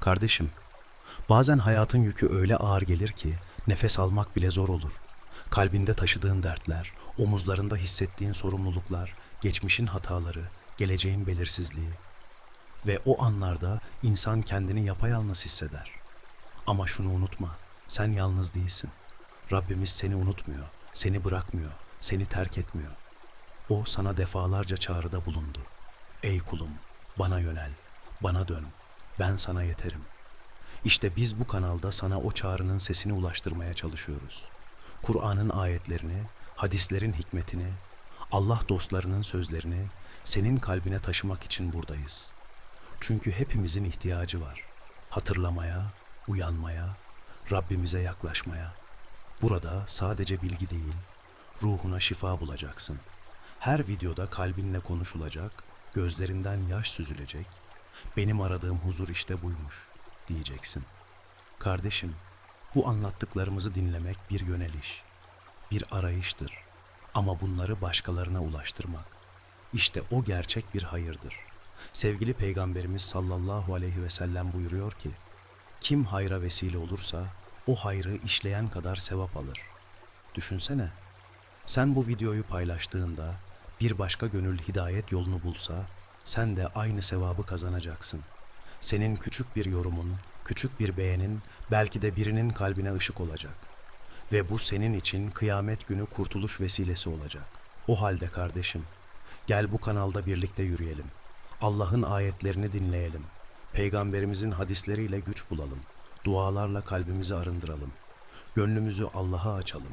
Kardeşim, bazen hayatın yükü öyle ağır gelir ki nefes almak bile zor olur. Kalbinde taşıdığın dertler, omuzlarında hissettiğin sorumluluklar, geçmişin hataları, geleceğin belirsizliği. Ve o anlarda insan kendini yapayalnız hisseder. Ama şunu unutma, sen yalnız değilsin. Rabbimiz seni unutmuyor, seni bırakmıyor, seni terk etmiyor. O sana defalarca çağrıda bulundu. Ey kulum, bana yönel, bana dön, ben sana yeterim. İşte biz bu kanalda sana o çağrının sesini ulaştırmaya çalışıyoruz. Kur'an'ın ayetlerini, hadislerin hikmetini, Allah dostlarının sözlerini senin kalbine taşımak için buradayız. Çünkü hepimizin ihtiyacı var. Hatırlamaya, uyanmaya, Rabbimize yaklaşmaya. Burada sadece bilgi değil, ruhuna şifa bulacaksın. Her videoda kalbinle konuşulacak, gözlerinden yaş süzülecek. Benim aradığım huzur işte buymuş diyeceksin. Kardeşim, bu anlattıklarımızı dinlemek bir yöneliş, bir arayıştır. Ama bunları başkalarına ulaştırmak, işte o gerçek bir hayırdır. Sevgili Peygamberimiz sallallahu aleyhi ve sellem buyuruyor ki, kim hayra vesile olursa o hayrı işleyen kadar sevap alır. Düşünsene, sen bu videoyu paylaştığında bir başka gönül hidayet yolunu bulsa sen de aynı sevabı kazanacaksın. Senin küçük bir yorumun, küçük bir beğenin belki de birinin kalbine ışık olacak. Ve bu senin için kıyamet günü kurtuluş vesilesi olacak. O halde kardeşim, gel bu kanalda birlikte yürüyelim. Allah'ın ayetlerini dinleyelim. Peygamberimizin hadisleriyle güç bulalım. Dualarla kalbimizi arındıralım. Gönlümüzü Allah'a açalım.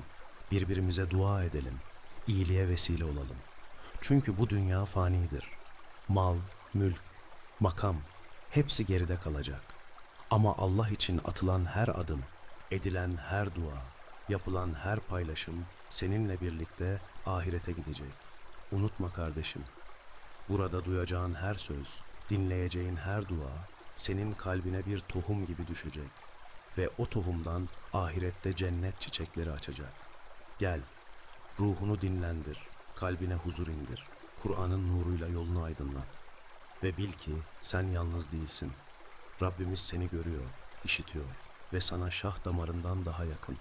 Birbirimize dua edelim. İyiliğe vesile olalım. Çünkü bu dünya fanidir. Mal, mülk, makam hepsi geride kalacak. Ama Allah için atılan her adım, edilen her dua, yapılan her paylaşım seninle birlikte ahirete gidecek. Unutma kardeşim. Burada duyacağın her söz, dinleyeceğin her dua senin kalbine bir tohum gibi düşecek ve o tohumdan ahirette cennet çiçekleri açacak. Gel, ruhunu dinlendir, kalbine huzur indir. Kur'an'ın nuruyla yolunu aydınlat. Ve bil ki sen yalnız değilsin. Rabbimiz seni görüyor, işitiyor ve sana şah damarından daha yakın.